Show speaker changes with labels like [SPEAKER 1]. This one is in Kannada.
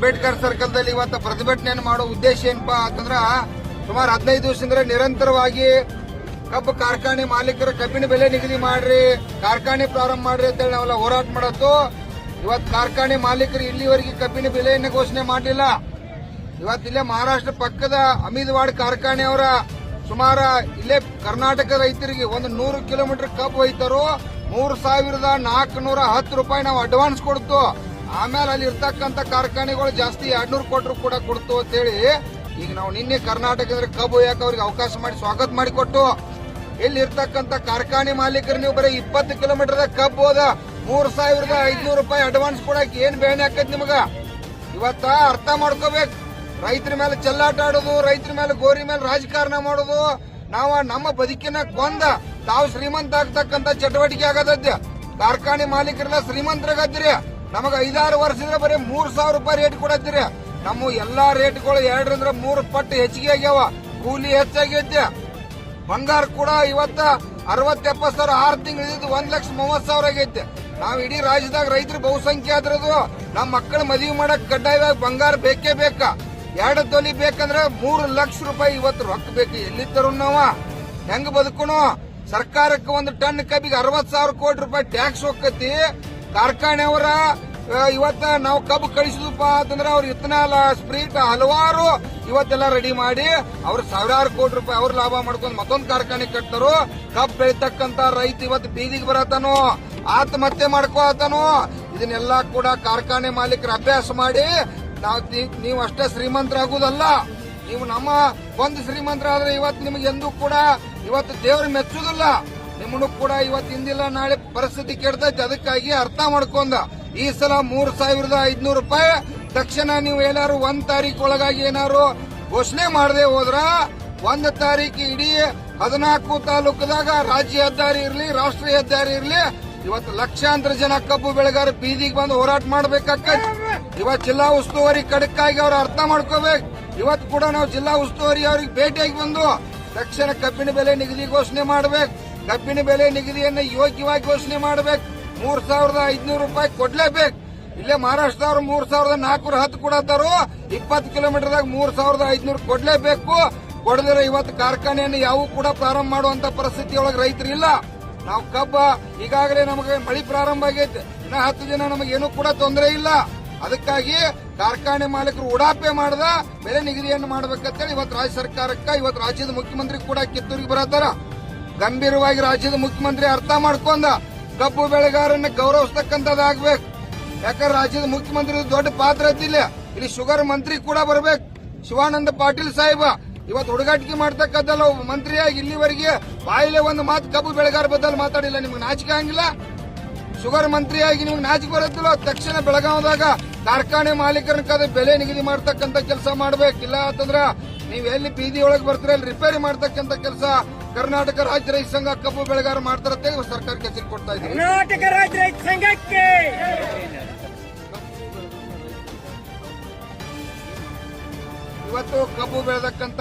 [SPEAKER 1] ಕರ್ನಾಟಕದಲ್ಲಿ ಇವತ್ತು ಪ್ರತಿಭಟನೆಯನ್ನು ಮಾಡೋ ಉದ್ದೇಶ ಏನಪ್ಪಾ ಅಂತಂದ್ರ ಸುಮಾರು ಹದಿನೈದು ದಿವಸದಿಂದ ನಿರಂತರವಾಗಿ ಕಬ್ಬು ಕಾರ್ಖಾನೆ ಮಾಲೀಕರ ಕಬ್ಬಿನ ಬೆಲೆ ನಿಗದಿ ಮಾಡ್ರಿ, ಕಾರ್ಖಾನೆ ಪ್ರಾರಂಭ ಮಾಡ್ರಿ ಅಂತೇಳಿ ನಾವೆಲ್ಲ ಹೋರಾಟ ಮಾಡತ್ತು. ಇವತ್ತು ಕಾರ್ಖಾನೆ ಮಾಲೀಕರು ಇಲ್ಲಿವರೆಗೆ ಕಬ್ಬಿನ ಬೆಲೆಯನ್ನು ಘೋಷಣೆ ಮಾಡಲಿಲ್ಲ. ಇವತ್ತಿಲ್ಲೇ ಮಹಾರಾಷ್ಟ್ರ ಪಕ್ಕದ ಅಮೀದ್ವಾಡ್ ಕಾರ್ಖಾನೆ ಅವರ ಸುಮಾರು ಇಲ್ಲೇ ಕರ್ನಾಟಕ ರೈತರಿಗೆ ಒಂದು ನೂರು ಕಿಲೋಮೀಟರ್ ಕಬ್ಬು ಒಯ್ತಾರೋ ಮೂರು ಸಾವಿರದ ನಾಲ್ಕುನೂರ ಹತ್ತು ರೂಪಾಯಿ ನಾವು ಅಡ್ವಾನ್ಸ್ ಕೊಡ್ತು ಆಮೇಲೆ ಅಲ್ಲಿ ಇರ್ತಕ್ಕಂತ ಕಾರ್ಖಾನೆಗಳು ಜಾಸ್ತಿ ಎರಡ್ನೂರು ಕೊಟ್ಟರು ಕೂಡ ಕೊಡ್ತು ಅಂತೇಳಿ ಈಗ ನಾವು ನಿನ್ನೆ ಕರ್ನಾಟಕದ ಕಬ್ಬು ಯಾಕೆ ಅವ್ರಿಗೆ ಅವಕಾಶ ಮಾಡಿ ಸ್ವಾಗತ ಮಾಡಿಕೊಟ್ಟು ಇಲ್ಲಿ ಇರ್ತಕ್ಕಂತ ಕಾರ್ಖಾನೆ ಮಾಲೀಕರು ನೀವು ಬರೀ ಇಪ್ಪತ್ತು ಕಿಲೋಮೀಟರ್ ಕಬ್ಬು ಹೋದ ಮೂರ್ ಸಾವಿರದ ಐದ್ನೂರು ರೂಪಾಯಿ ಅಡ್ವಾನ್ಸ್ ಕೊಡಕ್ ಏನ್ ಬೇನೆ ಆಕೈತಿ ನಿಮಗ? ಇವತ್ತ ಅರ್ಥ ಮಾಡ್ಕೋಬೇಕು. ರೈತರ ಮೇಲೆ ಚೆಲ್ಲಾಟ ಆಡೋದು, ರೈತರ ಮೇಲೆ ಗೋರಿ ಮೇಲೆ ರಾಜಕಾರಣ ಮಾಡೋದು, ನಾವು ನಮ್ಮ ಬದುಕಿನ ಕೊಂದ, ತಾವು ಶ್ರೀಮಂತ ಆಗ್ತಕ್ಕಂತ ಚಟುವಟಿಕೆ ಆಗದ್ಯ ಕಾರ್ಖಾನೆ ಮಾಲೀಕರೆಲ್ಲ ಶ್ರೀಮಂತರಾಗದ್ರಿ. ನಮಗ ಐದಾರು ವರ್ಷದಿಂದ ಬರೀ ಮೂರ್ ಸಾವಿರ ರೂಪಾಯಿ ರೇಟ್ ಕೊಡತ್ತೀರಿ. ನಮ್ಮ ಎಲ್ಲಾ ರೇಟ್ಗಳು ಎರಡರಿಂದ ಮೂರು ಪಟ್ಟು ಹೆಚ್ಚಿಗೆ ಆಗ್ಯಾವ. ಕೂಲಿ ಹೆಚ್ಚಾಗೈತೆ. ಬಂಗಾರ ಕೂಡ ಇವತ್ತ ಅರವತ್ ಎಪ್ಪತ್ ಸಾವಿರ ಆರು ತಿಂಗಳು ಒಂದ್ ಲಕ್ಷ ಮೂವತ್ ಸಾವಿರ ಆಗೈತೆ. ನಾವ್ ಇಡೀ ರಾಜ್ಯದಾಗ ರೈತರು ಬಹುಸಂಖ್ಯೆ ಆದ್ರದು ನಮ್ಮ ಮಕ್ಕಳ ಮದುವೆ ಮಾಡಕ್ ಕಡ್ಡಾಯವಾಗಿ ಬಂಗಾರ ಬೇಕೇ ಬೇಕ? ಎರಡು ತೊಲಿ ಬೇಕಂದ್ರೆ ಮೂರು ಲಕ್ಷ ರೂಪಾಯಿ ಇವತ್ತು ರೊಕ್ಕ ಬೇಕು. ಎಲ್ಲಿ ತರು ನಾವ? ಹೆಂಗ್ ಬದುಕುನು ಸರ್ಕಾರಕ್ಕೆ ಒಂದು ಟನ್ ಕಬ್ಬಿಗೆ ಅರವತ್ ಸಾವಿರ ಕೋಟಿ ರೂಪಾಯಿ ಟ್ಯಾಕ್ಸ್ ಹೋಗತಿ ಕಾರ್ಖಾನೆಯವರ ಇವತ್ತ ನಾವು ಕಬ್ಬು ಕಳಿಸಿದ್ವಪ್ಪ ಅಂತಂದ್ರೆ ಅವ್ರ ಇಥನಾಲ್ ಸ್ಪ್ರೀಟ್ ಹಲವಾರು ಇವತ್ತೆಲ್ಲ ರೆಡಿ ಮಾಡಿ ಅವ್ರ ಸಾವಿರಾರು ಕೋಟಿ ರೂಪಾಯಿ ಅವ್ರ ಲಾಭ ಮಾಡ್ಕೊಂಡು ಮತ್ತೊಂದು ಕಾರ್ಖಾನೆ ಕಟ್ತಾರೋ. ಕಬ್ಬು ಬೆಳಿತಕ್ಕಂತ ರೈತ ಇವತ್ತು ಬೀದಿಗೆ ಬರತಾನೋ ಆತ್ಮಹತ್ಯೆ ಮಾಡ್ಕೋತಾನೋ ಇದನ್ನೆಲ್ಲ ಕೂಡ ಕಾರ್ಖಾನೆ ಮಾಲೀಕರು ಅಭ್ಯಾಸ ಮಾಡಿ ನಾವು ನೀವು ಅಷ್ಟೇ ಶ್ರೀಮಂತರಾಗುವುದಲ್ಲ, ನೀವು ನಮ್ಮ ಒಂದು ಶ್ರೀಮಂತರಾದ್ರೆ ಇವತ್ತು ನಿಮಗೆ ಎಂದೂ ಕೂಡ ಇವತ್ತು ದೇವರು ಮೆಚ್ಚುವುದಿಲ್ಲ. ನಿಮ್ಮನ್ನು ಕೂಡ ಇವತ್ತು ಇಂದಿಲ್ಲ ನಾಳೆ ಪರಿಸ್ಥಿತಿ ಕೆಡ್ತೈತೆ. ಅದಕ್ಕಾಗಿ ಅರ್ಥ ಮಾಡ್ಕೊಂಡ. ಈ ಸಲ ಮೂರ್ ಸಾವಿರದ ಐದ್ನೂರು ರೂಪಾಯಿ. ತಕ್ಷಣ ನೀವು ಏನಾರು ಒಂದ್ ತಾರೀಕು ಒಳಗಾಗಿ ಏನಾರು ಘೋಷಣೆ ಮಾಡದೆ ಹೋದ್ರ ಒಂದ್ ತಾರೀಕು ಇಡೀ ಹದಿನಾಲ್ಕು ತಾಲೂಕದಾಗ ರಾಜ್ಯ ಹೆದ್ದಾರಿ ಇರ್ಲಿ, ರಾಷ್ಟ್ರೀಯ ಹೆದ್ದಾರಿ ಇರ್ಲಿ. ಇವತ್ತು ಲಕ್ಷಾಂತರ ಜನ ಕಬ್ಬು ಬೆಳೆಗಾರ ಬೀದಿಗೆ ಬಂದು ಹೋರಾಟ ಮಾಡ್ಬೇಕಾಕೈತಿ ಇವತ್ತು ಜಿಲ್ಲಾ ಉಸ್ತುವಾರಿ ಕಡಕ್ಕಾಗಿ ಅವ್ರು ಅರ್ಥ ಮಾಡ್ಕೋಬೇಕು. ಇವತ್ತು ಕೂಡ ನಾವು ಜಿಲ್ಲಾ ಉಸ್ತುವಾರಿ ಅವ್ರಿಗೆ ಭೇಟಿಯಾಗಿ ಬಂದು ತಕ್ಷಣ ಕಬ್ಬಿನ ಬೆಲೆ ನಿಗದಿ ಘೋಷಣೆ ಮಾಡಬೇಕು. ಕಬ್ಬಿನ ಬೆಲೆ ನಿಗದಿಯನ್ನು ಯೋಗ್ಯವಾಗಿ ಘೋಷಣೆ ಮಾಡಬೇಕು. ಮೂರ್ ಸಾವಿರದ ಐದ್ನೂರು ರೂಪಾಯಿ ಕೊಡ್ಲೇಬೇಕು. ಇಲ್ಲೇ ಮಹಾರಾಷ್ಟ್ರದವ್ರು ಮೂರ್ ಸಾವಿರದ ನಾಲ್ಕೂರ ಹತ್ತು ಕೊಡತ್ತಾರು ಇಪ್ಪತ್ತು ಕಿಲೋಮೀಟರ್ದಾಗ ಮೂರ್ ಸಾವಿರದ ಐದ್ನೂರು ಕೊಡ್ಲೇಬೇಕು. ಕೊಡದ್ರೆ ಇವತ್ತು ಕಾರ್ಖಾನೆಯನ್ನು ಯಾವೂ ಕೂಡ ಪ್ರಾರಂಭ ಮಾಡುವಂತ ಪರಿಸ್ಥಿತಿ ಒಳಗೆ ರೈತರು ಇಲ್ಲ ನಾವು ಕಬ್ಬ, ಈಗಾಗಲೇ ನಮಗೆ ಮಳಿ ಪ್ರಾರಂಭ ಆಗೈತೆ. ಇನ್ನ ಹತ್ತು ದಿನ ನಮಗೇನು ಕೂಡ ತೊಂದರೆ ಇಲ್ಲ. ಅದಕ್ಕಾಗಿ ಕಾರ್ಖಾನೆ ಮಾಲೀಕರು ಉಡಾಪೆ ಮಾಡದ ಬೆಲೆ ನಿಗದಿಯನ್ನು ಮಾಡ್ಬೇಕಂತೇಳಿ ಇವತ್ತು ರಾಜ್ಯ ಸರ್ಕಾರಕ್ಕ, ಇವತ್ತು ರಾಜ್ಯದ ಮುಖ್ಯಮಂತ್ರಿ ಕೂಡ ಕಿತ್ತೂರಿಗೆ ಬರತ್ತಾರ. ಗಂಭೀರವಾಗಿ ರಾಜ್ಯದ ಮುಖ್ಯಮಂತ್ರಿ ಅರ್ಥ ಮಾಡ್ಕೊಂಡ ಕಬ್ಬು ಬೆಳೆಗಾರನ್ನ ಗೌರವಿಸ್ತಕ್ಕಂಥದ್ದಾಗ್ಬೇಕು. ಯಾಕಂದ್ರೆ ರಾಜ್ಯದ ಮುಖ್ಯಮಂತ್ರಿ ದೊಡ್ಡ ಪಾತ್ರ ಐತಿಲ್ಲ ಇಲ್ಲಿ ಶುಗರ್ ಮಂತ್ರಿ ಕೂಡ ಬರ್ಬೇಕು. ಶಿವಾನಂದ ಪಾಟೀಲ್ ಸಾಹೇಬ, ಇವತ್ತು ಹುಡುಗಾಟಿಕೆ ಮಾಡ್ತಕ್ಕಂಥಲ್ಲ ಒಬ್ಬ ಮಂತ್ರಿಯಾಗಿ ಇಲ್ಲಿವರೆಗೆ ಬಾಯಿಲೆ ಒಂದು ಮಾತು ಕಬ್ಬು ಬೆಳೆಗಾರ ಬದಲು ಮಾತಾಡಿಲ್ಲ. ನಿಮ್ಗೆ ನಾಚಿಕೆ ಆಗಿಲ್ಲ ಶುಗರ್ ಮಂತ್ರಿಯಾಗಿ ನಿಮ್ಗೆ ನಾಚಿಕೆ ಬರುತ್ತಿಲ್ಲ? ತಕ್ಷಣ ಬೆಳಗಾವದಾಗ ಕಾರ್ಖಾನೆ ಮಾಲೀಕರನ್ನ ಕದ ಬೆಲೆ ನಿಗದಿ ಮಾಡ್ತಕ್ಕಂಥ ಕೆಲಸ ಮಾಡ್ಬೇಕಿಲ್ಲ ಅಂತಂದ್ರ ನೀವ್ ಎಲ್ಲಿ ಬೀದಿ ಒಳಗೆ ಬರ್ತೀರ ಅಲ್ಲಿ ರಿಪೇರಿ ಮಾಡ್ತಕ್ಕಂಥ ಕೆಲಸ ಕರ್ನಾಟಕ ರಾಜ್ಯ ರೈತ ಸಂಘ ಕಬ್ಬು ಬೆಳೆಗಾರ ಮಾಡ್ತಾರಂತೆ ಸರ್ಕಾರಕ್ಕೆ ಹೆಸರು ಕೊಡ್ತಾ ಇದ್ದೀವಿ
[SPEAKER 2] ಕರ್ನಾಟಕ ರಾಜ್ಯ ರೈತ ಸಂಘಕ್ಕೆ!
[SPEAKER 1] ಇವತ್ತು ಕಬ್ಬು ಬೆಳೆದಕ್ಕಂತ